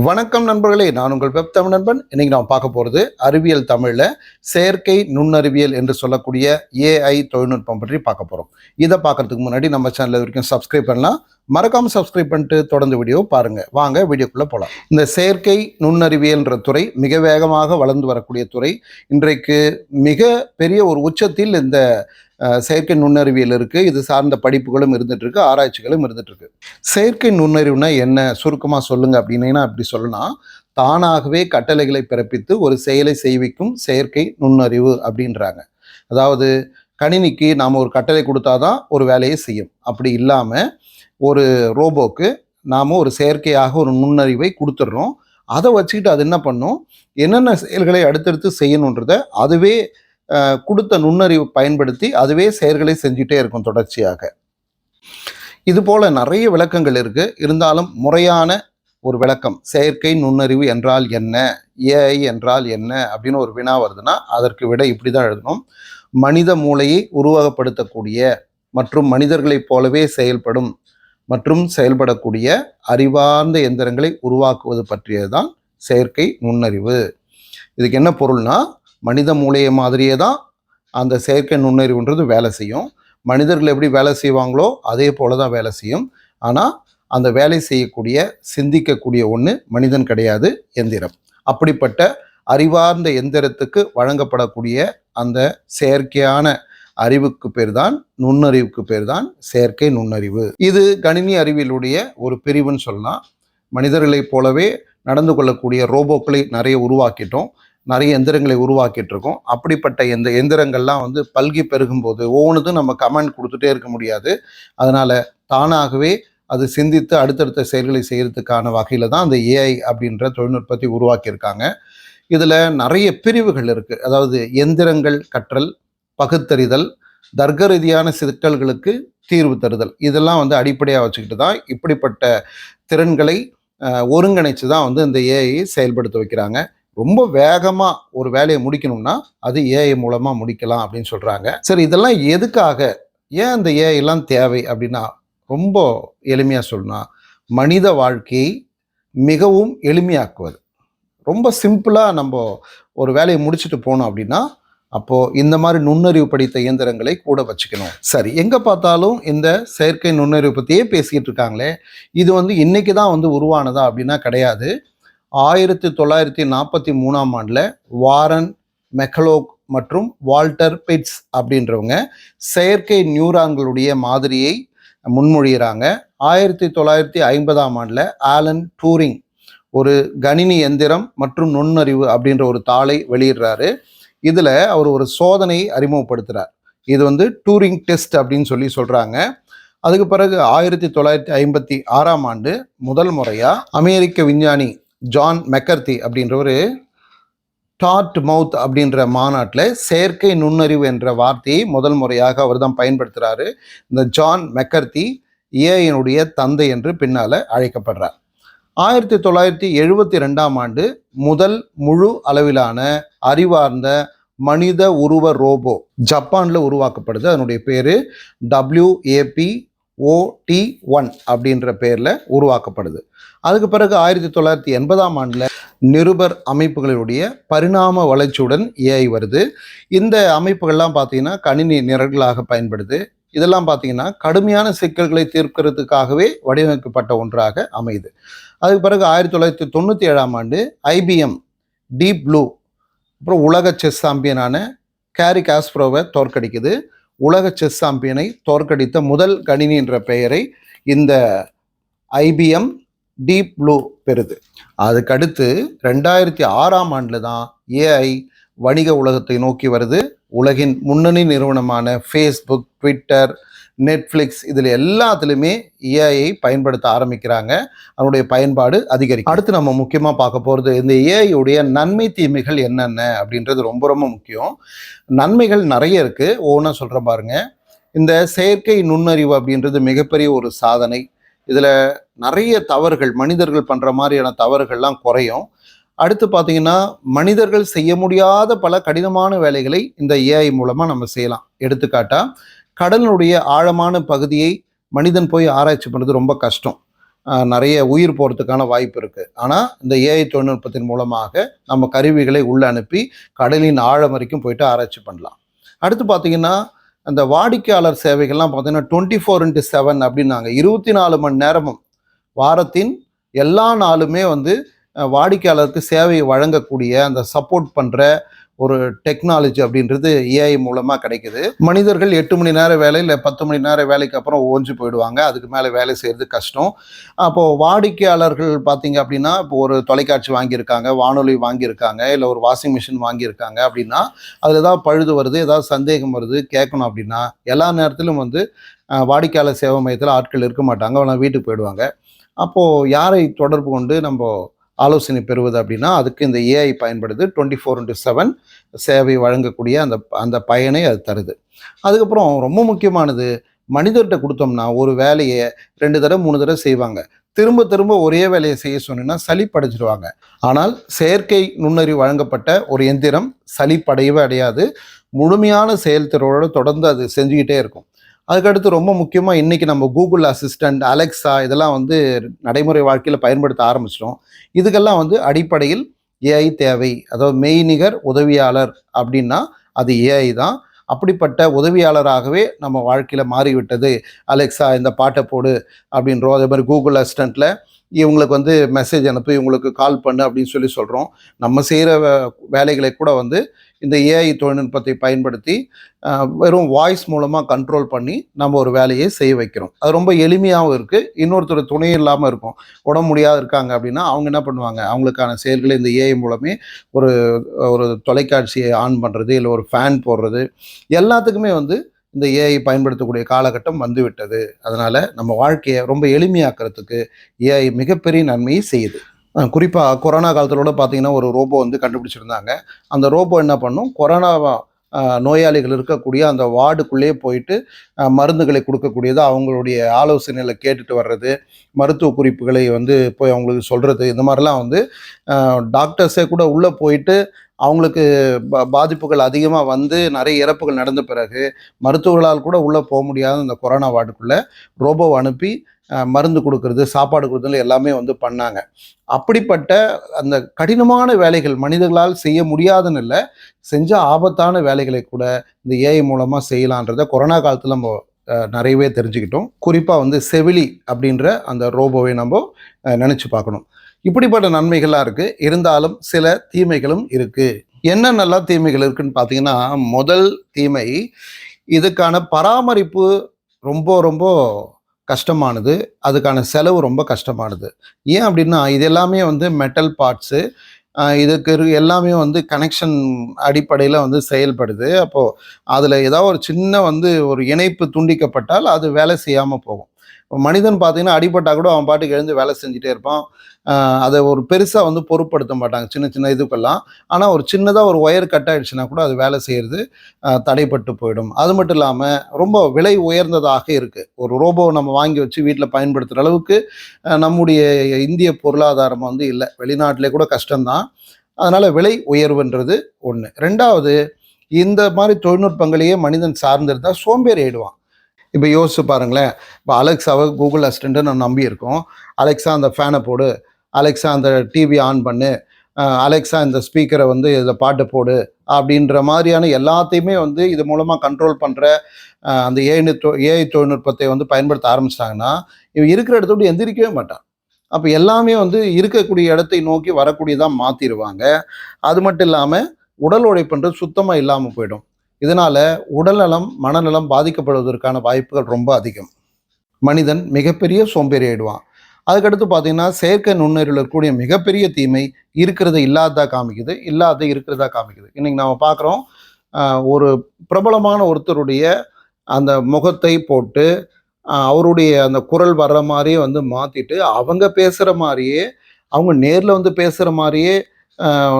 வணக்கம் நண்பர்களே நான் உங்கள் வெப் தமிழ் நண்பன். இன்னைக்கு நான் பார்க்க போகிறது அறிவியல் தமிழில் செயற்கை நுண்ணறிவியல் என்று சொல்லக்கூடிய ஏஐ தொழில்நுட்பம் பற்றி பார்க்க போகிறோம் இதை பார்க்கறதுக்கு முன்னாடி நம்ம சேனல் வரைக்கும் சப்ஸ்கிரைப் பண்ணலாம். மறக்காம சப்ஸ்கிரைப் பண்ணிட்டு தொடர்ந்து வீடியோ பாருங்க. வாங்க வீடியோக்குள்ளே போகலாம் இந்த செயற்கை நுண்ணறிவியல்ன்ற துறை மிக வேகமாக வளர்ந்து வரக்கூடிய துறை. இன்றைக்கு மிக பெரிய ஒரு உச்சத்தில் இந்த செயற்கை நுண்ணறிவியல் இருக்கு. இது சார்ந்த படிப்புகளும் இருந்துட்டு இருக்கு ஆராய்ச்சிகளும் இருந்துட்டு இருக்கு. செயற்கை நுண்ணறிவுனா என்ன? சுருக்கமாக சொல்லுங்க அப்படின்னா அப்படி சொல்லலாம். தானாகவே கட்டளைகளை பிறப்பித்து ஒரு செயலை செய்விக்கும் செயற்கை நுண்ணறிவு அப்படின்றாங்க. அதாவது கணினிக்கு நாம் ஒரு கட்டளை கொடுத்தாதான் ஒரு வேலையை செய்யும். அப்படி இல்லாமல் ஒரு ரோபோக்கு நாம் ஒரு செயற்கையாக ஒரு நுண்ணறிவை கொடுத்துட்றோம். அதை வச்சுக்கிட்டு அது என்ன பண்ணும்? என்னென்ன செயல்களை அடுத்தடுத்து செய்யணுன்றதை அதுவே கொடுத்த நுண்ணறிவு பயன்படுத்தி அதுவே செயல்களை செஞ்சுட்டே இருக்கும் தொடர்ச்சியாக. இது போல் நிறைய விளக்கங்கள் இருக்குது இருந்தாலும் முறையான ஒரு விளக்கம் செயற்கை நுண்ணறிவு என்றால் என்ன? ஏஐ என்றால் என்ன? அப்படின்னு ஒரு வினா வருதுன்னா அதற்கு விட இப்படி தான் எழுதணும். மனித மூளையை உருவகப்படுத்தக்கூடிய மற்றும் மனிதர்களைப் போலவே செயல்படும் மற்றும் செயல்படக்கூடிய அறிவார்ந்த எந்திரங்களை உருவாக்குவது பற்றியதுதான் செயற்கை நுண்ணறிவு. இதுக்கு என்ன பொருள்னா மனித மூளையை மாதிரியே தான் அந்த செயற்கை நுண்ணறிவுன்றது வேலை செய்யும். மனிதர்கள் எப்படி வேலை செய்வாங்களோ அதே போல தான் வேலை செய்யும். ஆனால் அந்த வேலை செய்யக்கூடிய சிந்திக்கக்கூடிய ஒன்று மனிதன் கிடையாது எந்திரம் அப்படிப்பட்ட அறிவார்ந்த எந்திரத்துக்கு வழங்கப்படக்கூடிய அந்த செயற்கையான அறிவுக்கு பேர் தான் நுண்ணறிவுக்கு பேர் தான் செயற்கை நுண்ணறிவு. இது கணினி அறிவியலுடைய ஒரு பிரிவுன்னு சொல்லலாம். மனிதர்களைப் போலவே நடந்து கொள்ளக்கூடிய ரோபோக்களை நிறைய உருவாக்கிட்டோம். நிறைய எந்திரங்களை உருவாக்கிட்டு இருக்கோம் அப்படிப்பட்ட எந்த எந்திரங்கள்லாம் வந்து பல்கி பெருகும்போது ஒவ்வொன்றுக்கும் நம்ம கமெண்ட் கொடுத்துட்டே இருக்க முடியாது. அதனால தானாகவே அது சிந்தித்து அடுத்தடுத்த செயல்களை செய்கிறதுக்கான வகையில் தான் அந்த ஏஐ அப்படின்ற தொழில்நுட்பத்தை உருவாக்கியிருக்காங்க. இதில் நிறைய பிரிவுகள் இருக்குது அதாவது எந்திரங்கள் கற்றல் பகுத்தறிதல் தர்க்க ரீதியான சிக்கல்களுக்கு தீர்வு தருதல். இதெல்லாம் வந்து அடிப்படையாக வச்சுக்கிட்டு தான் இப்படிப்பட்ட திறன்களை ஒருங்கிணைச்சு தான் வந்து இந்த ஏஐ செயல்படுத்த வைக்கிறாங்க. ரொம்ப வேகமாக ஒரு வேலையை முடிக்கணும்னா அது ஏஐ மூலமாக முடிக்கலாம் அப்படின்னு சொல்கிறாங்க சரி இதெல்லாம் எதுக்காக? ஏன் அந்த ஏஐலாம் தேவை அப்படின்னா ரொம்ப எளிமையாக சொல்லணும் மனித வாழ்க்கையை மிகவும் எளிமையாக்குவது. ரொம்ப சிம்பிளாக நம்ம ஒரு வேலையை முடிச்சுட்டு போனோம் அப்படின்னா அப்போது இந்த மாதிரி நுண்ணறிவு படித்த இயந்திரங்களை கூட வச்சுக்கணும். சரி எங்கே பார்த்தாலும் இந்த செயற்கை நுண்ணறிவு பற்றியே பேசிக்கிட்டு இருக்காங்களே இது வந்து இன்றைக்கி தான் வந்து உருவானதா அப்படின்னா கிடையாது. ஆயிரத்தி தொள்ளாயிரத்தி நாற்பத்தி மூணாம் ஆண்டில் வாரன் மெக்கலோக் மற்றும் வால்டர் பிட்ஸ் அப்படின்றவங்க செயற்கை நியூரான்களுடைய மாதிரியை முன்மொழிகிறாங்க. ஆயிரத்தி தொள்ளாயிரத்தி ஐம்பதாம் ஆண்டில் ஆலன் டூரிங் ஒரு கணினி எந்திரம் மற்றும் நுண்ணறிவு அப்படின்ற ஒரு தாளை வெளியிடுறாரு. இதில் அவர் ஒரு சோதனையை அறிமுகப்படுத்துகிறார் இது வந்து டூரிங் டெஸ்ட் அப்படின்னு சொல்லி சொல்கிறாங்க அதுக்கு பிறகு ஆயிரத்தி தொள்ளாயிரத்தி ஐம்பத்தி ஆறாம் ஆண்டு முதல் முறையாக அமெரிக்க விஞ்ஞானி ஜான் மெக்கர்த்தி அப்படின்றவர் டாட் மவுத் அப்படின்ற மாநாட்டில் செயற்கை நுண்ணறிவு என்ற வார்த்தையை முதல் முறையாக அவர் தான் பயன்படுத்துகிறாரு இந்த ஜான் மெக்கர்த்தி ஏஐனுடைய தந்தை என்று பின்னால் அழைக்கப்படுறார். ஆயிரத்தி தொள்ளாயிரத்தி எழுபத்தி ரெண்டாம் ஆண்டு முதல் முழு அளவிலான அறிவார்ந்த மனித உருவ ரோபோ ஜப்பானில் உருவாக்கப்படுது. அதனுடைய பேர் டபிள்யூஏபி ஓடி ஒன் அப்படின்ற பேரில் உருவாக்கப்படுது. அதுக்கு பிறகு ஆயிரத்தி தொள்ளாயிரத்தி எண்பதாம் ஆண்டில் நிருபர் அமைப்புகளுடைய பரிணாம வளர்ச்சியுடன் ஏஐ வருது. இந்த அமைப்புகள்லாம் பார்த்தீங்கன்னா கணினி நிரல்களாக பயன்படுது. இதெல்லாம் பார்த்தீங்கன்னா கடுமையான சிக்கல்களை தீர்க்கிறதுக்காகவே வடிவமைக்கப்பட்ட ஒன்றாக அமையுது. அதுக்கு பிறகு ஆயிரத்தி தொள்ளாயிரத்தி தொண்ணூற்றி ஏழாம் ஆண்டு ஐபிஎம் டீப் ப்ளூ அப்புறம் உலக செஸ் சாம்பியனான கேரி காஸ்ப்ரோவை தோற்கடிக்குது. உலக செஸ் சாம்பியனை தோற்கடித்த முதல் கணினி என்ற பெயரை இந்த ஐபிஎம் டீப் ப்ளூ பெறுது. அதுக்கடுத்து ரெண்டாயிரத்தி ஆறாம் ஆண்டில் தான் ஏஐ வணிக உலகத்தை நோக்கி வருது. உலகின் முன்னணி நிறுவனமான ஃபேஸ்புக் ட்விட்டர் நெட்ஃப்ளிக்ஸ் இதில் எல்லாத்துலேயுமே ஏஐயை பயன்படுத்த ஆரம்பிக்கிறாங்க. அதனுடைய பயன்பாடு அதிகரிக்கும். அடுத்து நம்ம முக்கியமாக பார்க்க போகிறது இந்த ஏஐயுடைய நன்மை தீமைகள் என்னென்ன அப்படின்றது ரொம்ப ரொம்ப முக்கியம். நன்மைகள் நிறைய இருக்குது ஒவ்வொன்றா சொல்கிறேன் பாருங்க. இந்த செயற்கை நுண்ணறிவு அப்படின்றது மிகப்பெரிய ஒரு சாதனை. இதில் நிறைய தவறுகள் மனிதர்கள் பண்ணுற மாதிரியான தவறுகள்லாம் குறையும். அடுத்து பார்த்தீங்கன்னா மனிதர்கள் செய்ய முடியாத பல கடினமான வேலைகளை இந்த ஏஐ மூலமாக நம்ம செய்யலாம். எடுத்துக்காட்டா கடலினுடைய ஆழமான பகுதியை மனிதன் போய் ஆராய்ச்சி பண்ணுறது ரொம்ப கஷ்டம். நிறைய உயிர் போகிறதுக்கான வாய்ப்பு இருக்குது ஆனால் இந்த ஏஐ தொழில்நுட்பத்தின் மூலமாக நம்ம கருவிகளை உள்ளே அனுப்பி கடலின் ஆழம் வரைக்கும் போயிட்டு ஆராய்ச்சி பண்ணலாம். அடுத்து பார்த்தீங்கன்னா அந்த வாடிக்கையாளர் சேவைகள்லாம் பார்த்தீங்கன்னா டுவெண்ட்டி ஃபோர் இன்ட்டு செவன் அப்படின்னாங்க இருபத்தி நாலு மணி நேரமும் வாரத்தின் எல்லா நாளுமே வந்து வாடிக்கையாளருக்கு சேவையை வழங்கக்கூடிய அந்த சப்போர்ட் பண்ணுற ஒரு டெக்னாலஜி அப்படின்றது ஏஐ மூலமாக கிடைக்குது. மனிதர்கள் எட்டு மணி நேரம் வேலை இல்லை பத்து மணி நேரம் வேலைக்கு அப்புறம் ஓஞ்சு போயிடுவாங்க. அதுக்கு மேலே வேலை செய்கிறது கஷ்டம். அப்போது வாடிக்கையாளர்கள் பார்த்தீங்க அப்படின்னா இப்போ ஒரு தொலைக்காட்சி வாங்கியிருக்காங்க வானொலி வாங்கியிருக்காங்க இல்லை ஒரு வாஷிங் மிஷின் வாங்கியிருக்காங்க அப்படின்னா அதில் ஏதாவது பழுது வருது ஏதாவது சந்தேகம் வருது கேட்கணும் அப்படின்னா எல்லா நேரத்திலும் வந்து வாடிக்கையாளர் சேவை மையத்தில் ஆட்கள் இருக்க மாட்டாங்க அவங்க வீட்டுக்கு போயிடுவாங்க. அப்போது யாரை தொடர்பு கொண்டு நம்ம ஆலோசனை பெறுவது அப்படின்னா அதுக்கு இந்த ஏஐ பயன்படுது டுவெண்ட்டி ஃபோர் இன்ட்டு செவன் சேவை வழங்கக்கூடிய அந்த அந்த பயனை அது தருது. அதுக்கப்புறம் ரொம்ப முக்கியமானது மனிதர்கிட்ட கொடுத்தோம்னா ஒரு வேலையை ரெண்டு தடவை மூணு தடவை செய்வாங்க. திரும்ப திரும்ப ஒரே வேலையை செய்ய சொன்னீங்கன்னா சலிப்படைஞ்சிருவாங்க. ஆனால் செயற்கை நுண்ணறிவு வழங்கப்பட்ட ஒரு எந்திரம் சளிப்படையவே அடையாது. முழுமையான செயல்திறோடு தொடர்ந்து அது செஞ்சுக்கிட்டே இருக்கும். அதுக்கடுத்து ரொம்ப முக்கியமாக இன்றைக்கி நம்ம கூகுள் அசிஸ்டண்ட் அலெக்ஸா இதெல்லாம் வந்து நடைமுறை வாழ்க்கையில் பயன்படுத்த ஆரம்பிச்சிட்டோம். இதுக்கெல்லாம் வந்து அடிப்படையில் ஏஐ தேவை. அதாவது மெய்நிகர் உதவியாளர் அப்படின்னா அது ஏஐ தான். அப்படிப்பட்ட உதவியாளராகவே நம்ம வாழ்க்கையில் மாறிவிட்டது. அலெக்ஸா இந்த பாட்டை போடு அப்படின்றோம். அதே மாதிரி கூகுள் அசிஸ்டண்ட்டில் இவங்களுக்கு வந்து மெசேஜ் அனுப்பு இவங்களுக்கு கால் பண்ணு அப்படின்னு சொல்லி சொல்கிறோம் நம்ம செய்கிற வேலைகளை கூட வந்து இந்த ஏஐ தொழில்நுட்பத்தை பயன்படுத்தி வெறும் வாய்ஸ் மூலமாக கண்ட்ரோல் பண்ணி நம்ம ஒரு வேலையை செய்ய வைக்கிறோம். அது ரொம்ப எளிமையாகவும் இருக்குது இன்னொருத்தர் துணை இல்லாமல் இருக்கும். உடம்பு முடியாத இருக்காங்க அப்படின்னா அவங்க என்ன பண்ணுவாங்க? அவங்களுக்கான செயல்களை இந்த ஏஐ மூலமே ஒரு ஒரு தொலைக்காட்சியை ஆன் பண்ணுறது இல்லை ஒரு ஃபேன் போடுறது எல்லாத்துக்குமே வந்து இந்த ஏஐ பயன்படுத்தக்கூடிய காலகட்டம் வந்துவிட்டது. அதனால் நம்ம வாழ்க்கையை ரொம்ப எளிமையாக்கிறதுக்கு ஏஐ மிகப்பெரிய நன்மையை செய்யுது. குறிப்பாக கொரோனா காலத்தில் கூட பார்த்தீங்கன்னா ஒரு ரோபோ வந்து கண்டுபிடிச்சிருந்தாங்க. அந்த ரோபோ என்ன பண்ணும்? கொரோனா நோயாளிகள் இருக்கக்கூடிய அந்த வார்டுக்குள்ளேயே போயிட்டு மருந்துகளை கொடுக்கக்கூடியது அவங்களுடைய ஆலோசனைகளை கேட்டுட்டு வர்றது மருத்துவ குறிப்புகளை வந்து போய் அவங்களுக்கு சொல்கிறது இந்த மாதிரிலாம் வந்து டாக்டர்ஸே கூட உள்ளே போயிட்டு அவங்களுக்கு பா- பாதிப்புகள் அதிகமாக வந்து நிறைய இறப்புகள் நடந்த பிறகு மருத்துவர்களால் கூட உள்ளே போக முடியாத அந்த கொரோனா வார்டுக்குள்ளே ரோபோவை அனுப்பி மருந்து கொடுக்கறது சாப்பாடு கொடுக்கறது எல்லாமே வந்து பண்ணாங்க. அப்படிப்பட்ட அந்த கடினமான வேலைகள் மனிதர்களால் செய்ய முடியாதுன்னு இல்லை செஞ்ச ஆபத்தான வேலைகளை கூட இந்த ஏஐ மூலமாக செய்யலான்றதை கொரோனா காலத்தில் நம்ம நிறையவே தெரிஞ்சுக்கிட்டோம். குறிப்பாக வந்து செவிலி அப்படின்ற அந்த ரோபோவை நம்ம நினச்சி பார்க்கணும். இப்படிப்பட்ட நன்மைகள்லாம் இருக்குது இருந்தாலும் சில தீமைகளும் இருக்குது என்ன நல்லா தீமைகள் இருக்குன்னு பார்த்தீங்கன்னா முதல் தீமை இதுக்கான பராமரிப்பு ரொம்ப ரொம்ப கஷ்டமானது. அதுக்கான செலவு ரொம்ப கஷ்டமானது. ஏன் அப்படின்னா இது எல்லாமே வந்து மெட்டல் பார்ட்ஸு இதுக்கு இரு- எல்லாமே வந்து கனெக்ஷன் அடிப்படையில் வந்து செயல்படுது. அப்போது அதில் ஏதாவது ஒரு சின்ன வந்து ஒரு இணைப்பு துண்டிக்கப்பட்டால் அது வேலை செய்யாமல் போகும். மனிதன் பார்த்தீங்கன்னா அடிபட்டால் கூட அவன் பாட்டுக்கு எழுந்து வேலை செஞ்சுட்டே இருப்பான். அதை ஒரு பெருசாக வந்து பொருட்படுத்த மாட்டாங்க சின்ன சின்ன இதுக்கெல்லாம். ஆனால் ஒரு சின்னதாக ஒரு ஒயர் கட் ஆயிடுச்சுன்னா கூட அது வேலை செய்கிறது தடைப்பட்டு போயிடும். அது மட்டும் இல்லாமல் ரொம்ப விலை உயர்ந்ததாக இருக்குது ஒரு ரோபோ நம்ம வாங்கி வச்சு வீட்டில் பயன்படுத்துகிற அளவுக்கு நம்முடைய இந்திய பொருளாதாரம் வந்து இல்லை. வெளிநாட்டிலே கூட கஷ்டம்தான். அதனால் விலை உயர்வுன்றது ஒன்று ரெண்டாவது இந்த மாதிரி தொழில்நுட்பங்களையே மனிதன் சார்ந்திருந்தால் சோம்பேறி ஆயிடுவான். இப்போ யோசிச்சு பாருங்களேன். இப்போ அலெக்ஸாவை கூகுள் அசிஸ்டண்ட்டை நம்ம நம்பி இருக்கோம் அலெக்ஸா அந்த ஃபேனை போடு. அலெக்ஸா அந்த டிவி ஆன் பண்ணு. அலெக்ஸா இந்த ஸ்பீக்கரை வந்து இதில் பாட்டு போடு அப்படின்ற மாதிரியான எல்லாத்தையுமே வந்து இது மூலமாக கண்ட்ரோல் பண்ணுற அந்த ஏஐ தொ ஏஐ தொழில்நுட்பத்தை வந்து பயன்படுத்த ஆரம்பிச்சிட்டாங்கன்னா இவன் இருக்கிற இடத்த விட்டு எந்திரிக்கவே மாட்டான். அப்போ எல்லாமே வந்து இருக்கக்கூடிய இடத்தை நோக்கி வரக்கூடியதாக மாற்றிடுவாங்க அது மட்டும் இல்லாமல் உடல் உழைப்புன்றது சுத்தமாக இல்லாமல் போயிடும். இதனால் உடல்நலம் மனநலம் பாதிக்கப்படுவதற்கான வாய்ப்புகள் ரொம்ப அதிகம். மனிதன் மிகப்பெரிய சோம்பேறி ஆயிடுவான் அதுக்கடுத்து பார்த்தீங்கன்னா செயற்கை நுண்ணறிவில் இருக்கக்கூடிய மிகப்பெரிய தீமை இருக்கிறத இல்லாததாக காமிக்குது இல்லாத இருக்கிறதா காமிக்குது. இன்றைக்கி நம்ம பார்க்குறோம் ஒரு பிரபலமான ஒருத்தருடைய அந்த முகத்தை போட்டு அவருடைய அந்த குரல் வர்ற மாதிரியே வந்து மாற்றிட்டு அவங்க பேசுகிற மாதிரியே அவங்க நேரில் வந்து பேசுகிற மாதிரியே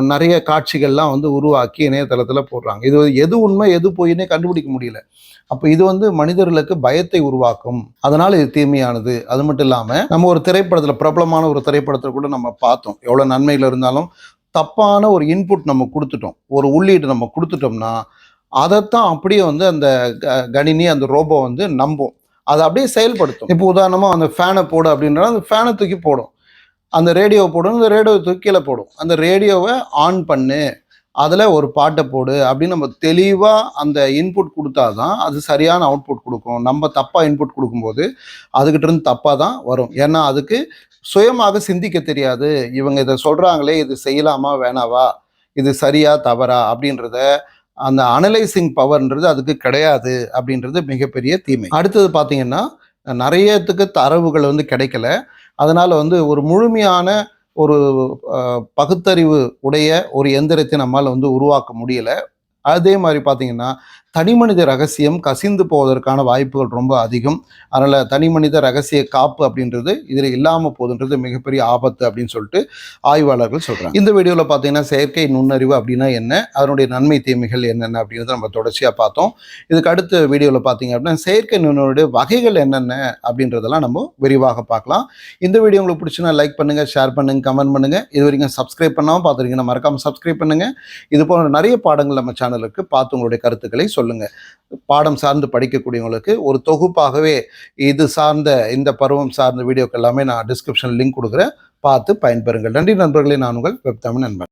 நிறைய காட்சிகள்லாம் வந்து உருவாக்கி இணையதளத்தில் போடுறாங்க. இது எது உண்மை எது பொய்னே கண்டுபிடிக்க முடியல. அப்போ இது வந்து மனிதர்களுக்கு பயத்தை உருவாக்கும். அதனால் இது தீமையானது. அது மட்டும் இல்லாமல் நம்ம ஒரு திரைப்படத்தில் பிரபலமான ஒரு திரைப்படத்தில் கூட நம்ம பார்த்தோம். எவ்வளோ நன்மைகள் இருந்தாலும் தப்பான ஒரு இன்புட் நம்ம கொடுத்துட்டோம். ஒரு உள்ளீடு நம்ம கொடுத்துட்டோம்னா அதைத்தான் அப்படியே வந்து அந்த க- கணினி அந்த ரோபோ வந்து நம்பும். அதை அப்படியே செயல்படுத்தும். இப்போ உதாரணமாக அந்த ஃபேனை போடு அப்படின்றா அந்த ஃபேனை தூக்கி போடும். அந்த ரேடியோவை போடும் அந்த ரேடியோவை தூக்கியில் போடும். அந்த ரேடியோவை ஆன் பண்ணு அதில் ஒரு பாட்டை போடு அப்படின்னு நம்ம தெளிவாக அந்த இன்புட் கொடுத்தா தான் அது சரியான அவுட்புட் கொடுக்கும். நம்ம தப்பாக இன்புட் கொடுக்கும்போது அதுக்கிட்ட இருந்து தப்பாக தான் வரும். ஏன்னா அதுக்கு சுயமாக சிந்திக்க தெரியாது. இவங்க இதை சொல்கிறாங்களே இது செய்யலாமா வேணாவா? இது சரியா தவறா? அப்படின்றத அந்த அனலைசிங் பவர்ன்றது அதுக்கு கிடையாது அப்படின்றது மிகப்பெரிய தீமை. அடுத்தது பார்த்தீங்கன்னா நிறையத்துக்கு தரவுகள் வந்து கிடைக்கல. அதனால் வந்து ஒரு முழுமையான ஒரு பகுத்தறிவு உடைய ஒரு எந்திரத்தை நம்மால் வந்து உருவாக்க முடியல. அதே மாதிரி பார்த்தீங்கன்னா தனிமனித ரகசியம் கசிந்து போவதற்கான வாய்ப்புகள் ரொம்ப அதிகம். அதனால் தனிமனித ரகசிய காப்பு அப்படின்றது இதில் இல்லாமல் போகுதுன்றது மிகப்பெரிய ஆபத்து அப்படின்னு சொல்லிட்டு ஆய்வாளர்கள் சொல்கிறாங்க இந்த வீடியோவில் பார்த்தீங்கன்னா செயற்கை நுண்ணறிவு அப்படின்னா என்ன அதனுடைய நன்மை தீமைகள் என்னென்ன அப்படின்றத நம்ம தொடர்ச்சியாக பார்த்தோம். இதுக்கு அடுத்த வீடியோவில் பார்த்தீங்க அப்படின்னா செயற்கை நுண்ணறிவுடைய வகைகள் என்னென்ன அப்படின்றதெல்லாம் நம்ம விரிவாக பார்க்கலாம். இந்த வீடியோ உங்களுக்கு பிடிச்சுன்னா லைக் பண்ணுங்கள் ஷேர் பண்ணுங்கள் கமெண்ட் பண்ணுங்கள் இது வரைக்கும் சப்ஸ்கிரைப் பண்ணாமல் பார்த்துருக்கீங்கன்னா மறக்காமல் சப்ஸ்கிரைப் பண்ணுங்கள் இது போன்ற நிறைய பாடங்கள் நம்ம சேனலுக்கு பார்த்து உங்களுடைய கருத்துக்களை சொல்லுங்கள் பாடம் சார்ந்து படிக்கக்கூடியவங்களுக்கு ஒரு தொகுப்பாகவே இது சார்ந்த இந்த பருவம் சார்ந்த வீடியோக்கு எல்லாமே நான் டிஸ்கிரிப்ஷன் லிங்க் கொடுக்குறேன். பார்த்து பயன்பெறுங்கள். நன்றி நண்பர்களே. நான் உங்கள் வெப் நண்பன்.